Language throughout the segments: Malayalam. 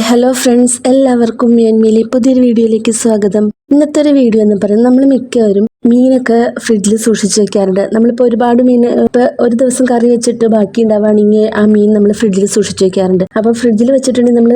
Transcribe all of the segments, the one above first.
Hi hello friends. എല്ലാവർക്കും ഞാൻ മീലി. പുതിയൊരു വീഡിയോയിലേക്ക് സ്വാഗതം. ഇന്നത്തെ ഒരു വീഡിയോ എന്ന് പറയുന്നത് നമ്മൾ മിക്കവരും മീനൊക്കെ ഫ്രിഡ്ജിൽ സൂക്ഷിച്ച് വെക്കാറുണ്ട്. നമ്മളിപ്പോൾ ഒരുപാട് മീൻ ഇപ്പോൾ ഒരു ദിവസം കറി വെച്ചിട്ട് ബാക്കി ഉണ്ടാവുകയാണെങ്കിൽ ആ മീൻ നമ്മൾ ഫ്രിഡ്ജിൽ സൂക്ഷിച്ച് വെക്കാറുണ്ട്. അപ്പോൾ ഫ്രിഡ്ജിൽ വെച്ചിട്ടുണ്ടെങ്കിൽ നമ്മൾ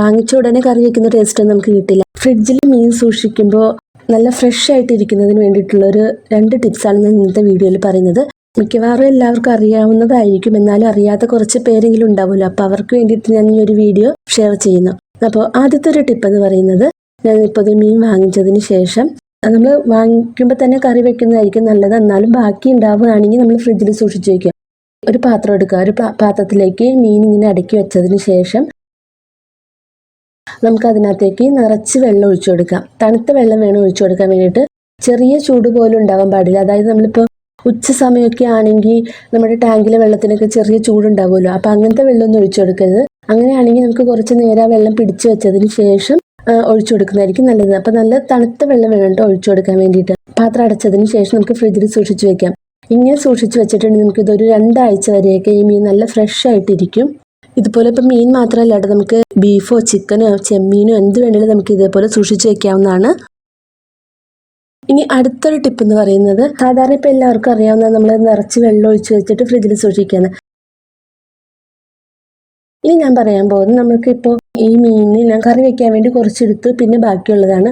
വാങ്ങിച്ച ഉടനെ കറി വെക്കുന്ന ടേസ്റ്റ് നമുക്ക് കിട്ടില്ല. ഫ്രിഡ്ജിൽ മീൻ സൂക്ഷിക്കുമ്പോൾ നല്ല ഫ്രഷ് ആയിട്ടിരിക്കുന്നതിന് വേണ്ടിയിട്ടുള്ള ഒരു രണ്ട് ടിപ്സാണ് ഞാൻ ഇന്നത്തെ വീഡിയോയിൽ പറയുന്നത്. മിക്കവാറും എല്ലാവർക്കും അറിയാവുന്നതായിരിക്കും. എന്നാലും അറിയാത്ത കുറച്ച് പേരെങ്കിലും ഉണ്ടാവുമല്ലോ. അപ്പോൾ അവർക്ക് വേണ്ടിയിട്ട് ഞാൻ ഈ ഒരു വീഡിയോ ഷെയർ ചെയ്യുന്നു. അപ്പോൾ ആദ്യത്തെ ഒരു ടിപ്പ് എന്ന് പറയുന്നത് ഞാൻ ഇപ്പോൾ ഒരു മീൻ വാങ്ങിച്ചതിന് ശേഷം നമ്മൾ വാങ്ങിക്കുമ്പോൾ തന്നെ കറി വെക്കുന്നതായിരിക്കും നല്ലത്. എന്നാലും ബാക്കി ഉണ്ടാവുകയാണെങ്കിൽ നമ്മൾ ഫ്രിഡ്ജിൽ സൂക്ഷിച്ച് വയ്ക്കുക ഒരു പാത്രം എടുക്കുക. ഒരു പാത്രത്തിലേക്ക് മീൻ ഇങ്ങനെ അടുക്കി വെച്ചതിന് ശേഷം നമുക്ക് അതിനകത്തേക്ക് നിറച്ച് വെള്ളം ഒഴിച്ചു കൊടുക്കാം. തണുത്ത വെള്ളം വേണം ഒഴിച്ചു കൊടുക്കാൻ വേണ്ടിയിട്ട്. ചെറിയ ചൂട് പോലും ഉണ്ടാവാൻ പാടില്ല. അതായത് നമ്മളിപ്പോൾ ഉച്ച സമയമൊക്കെ ആണെങ്കിൽ നമ്മുടെ ടാങ്കിലെ വെള്ളത്തിനൊക്കെ ചെറിയ ചൂടുണ്ടാവുമല്ലോ. അപ്പം അങ്ങനത്തെ വെള്ളമൊന്നും ഒഴിച്ചു കൊടുക്കരുത്. അങ്ങനെയാണെങ്കിൽ നമുക്ക് കുറച്ച് നേരം വെള്ളം പിടിച്ചു വെച്ചതിന് ശേഷം ഒഴിച്ചു കൊടുക്കുന്നതായിരിക്കും നല്ലത്. അപ്പം നല്ല തണുത്ത വെള്ളം വേണം ഒഴിച്ചു കൊടുക്കാൻ വേണ്ടിയിട്ട്. പാത്രം അടച്ചതിന് ശേഷം നമുക്ക് ഫ്രിഡ്ജിൽ സൂക്ഷിച്ചു വെക്കാം. ഇങ്ങനെ സൂക്ഷിച്ചു വെച്ചിട്ടുണ്ടെങ്കിൽ നമുക്ക് ഇതൊരു രണ്ടാഴ്ച വരെയൊക്കെ ഈ മീൻ നല്ല ഫ്രഷ് ആയിട്ടിരിക്കും. ഇതുപോലെ ഇപ്പം മീൻ മാത്രമല്ല കേട്ടോ നമുക്ക് ബീഫോ ചിക്കനോ ചെമ്മീനോ എന്ത് വേണമെങ്കിലും നമുക്ക് ഇതേപോലെ സൂക്ഷിച്ചു വെക്കാവുന്നതാണ്. ഇനി അടുത്തൊരു ടിപ്പ് എന്ന് പറയുന്നത് സാധാരണ ഇപ്പം എല്ലാവർക്കും അറിയാവുന്ന നമ്മൾ നിറച്ച് വെള്ളം ഒഴിച്ച് വെച്ചിട്ട് ഫ്രിഡ്ജിൽ സൂക്ഷിക്കുന്നത് ഇനി ഞാൻ പറയാൻ പോകുന്നത് നമുക്ക് ഇപ്പോൾ ഈ മീനിന് ഞാൻ കറി വെക്കാൻ വേണ്ടി കുറച്ചെടുത്ത് പിന്നെ ബാക്കിയുള്ളതാണ്.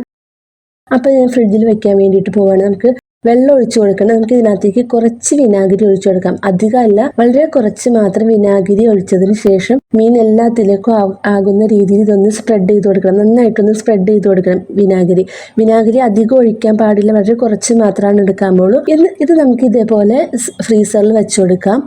അപ്പോൾ ഞാൻ ഫ്രിഡ്ജിൽ വെക്കാൻ വേണ്ടിയിട്ട് പോവാണ്. നമുക്ക് വെള്ളം ഒഴിച്ചു കൊടുക്കണം. നമുക്ക് ഇതിനകത്തേക്ക് കുറച്ച് വിനാഗിരി ഒഴിച്ചു കൊടുക്കാം. അധികമല്ല വളരെ കുറച്ച് മാത്രം വിനാഗിരി ഒഴിച്ചതിന് ശേഷം മീൻ എല്ലാത്തിലേക്കും ആകുന്ന രീതിയിൽ ഇതൊന്ന് സ്പ്രെഡ് ചെയ്ത് കൊടുക്കണം. നന്നായിട്ടൊന്ന് സ്പ്രെഡ് ചെയ്ത് കൊടുക്കണം വിനാഗിരി. വിനാഗിരി അധികം ഒഴിക്കാൻ പാടില്ല വളരെ കുറച്ച് മാത്രമാണ് എടുക്കാൻ പോകുള്ളൂ ഇത് നമുക്ക് ഇതേപോലെ ഫ്രീസറിൽ വെച്ചു കൊടുക്കാം.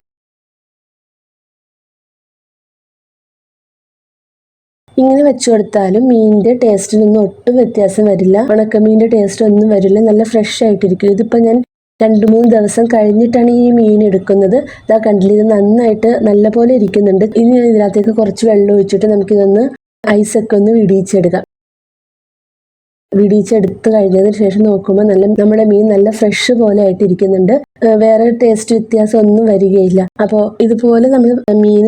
ഇങ്ങനെ വെച്ചു കൊടുത്താലും മീനിന്റെ ടേസ്റ്റിനൊന്നും ഒട്ടും വ്യത്യാസം വരില്ല. ഉണക്കമീനിന്റെ ടേസ്റ്റ് ഒന്നും വരില്ല. നല്ല ഫ്രഷ് ആയിട്ടിരിക്കും. ഇതിപ്പോൾ ഞാൻ രണ്ട് മൂന്ന് ദിവസം കഴിഞ്ഞിട്ടാണ് ഈ മീൻ എടുക്കുന്നത്. ഇതാ കണ്ടില്ല? ഇത് നന്നായിട്ട് നല്ല പോലെ ഇരിക്കുന്നുണ്ട്. ഇനി ഞാൻ ഇതിനകത്തേക്ക് കുറച്ച് വെള്ളം ഒഴിച്ചിട്ട് നമുക്കിതൊന്ന് ഐസൊക്കെ ഒന്ന് വിടിയിച്ചെടുക്കാം. വിടിയിച്ചെടുത്ത് കഴിഞ്ഞതിന് ശേഷം നോക്കുമ്പോൾ നല്ല നമ്മുടെ മീൻ നല്ല ഫ്രഷ് പോലെ ആയിട്ട് ഇരിക്കുന്നുണ്ട് ഏഹ് വേറെ ടേസ്റ്റ് വ്യത്യാസം ഒന്നും വരികയില്ല. അപ്പോൾ ഇതുപോലെ നമ്മൾ മീൻ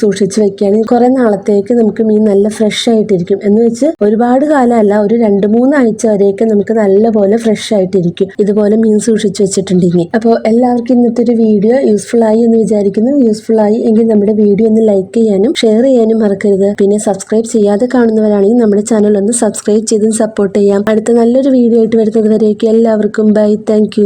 സൂക്ഷിച്ച് വെക്കുകയാണെങ്കിൽ കുറെ നാളത്തേക്ക് നമുക്ക് മീൻ നല്ല ഫ്രഷ് ആയിട്ടിരിക്കും. എന്ന് വെച്ച് ഒരുപാട് കാലമല്ല ഒരു രണ്ട് മൂന്ന് ആഴ്ച വരെയൊക്കെ നമുക്ക് നല്ലപോലെ ഫ്രഷ് ആയിട്ടിരിക്കും. ഇതുപോലെ മീൻ സൂക്ഷിച്ച് വെച്ചിട്ടുണ്ടെങ്കിൽ. അപ്പോൾ എല്ലാവർക്കും ഇന്നത്തെ ഒരു വീഡിയോ യൂസ്ഫുൾ ആയി എന്ന് വിചാരിക്കുന്നു. യൂസ്ഫുൾ ആയി എങ്കിൽ നമ്മുടെ വീഡിയോ ഒന്ന് ലൈക്ക് ചെയ്യാനും ഷെയർ ചെയ്യാനും മറക്കരുത്. പിന്നെ സബ്സ്ക്രൈബ് ചെയ്യാതെ കാണുന്നവരാണെങ്കിൽ നമ്മുടെ ചാനൽ ഒന്ന് സബ്സ്ക്രൈബ് ചെയ്തും സപ്പോർട്ട് ചെയ്യാം. അടുത്ത നല്ലൊരു വീഡിയോ ആയിട്ട് വരുന്നത് വരെയൊക്കെ എല്ലാവർക്കും ബൈ താങ്ക്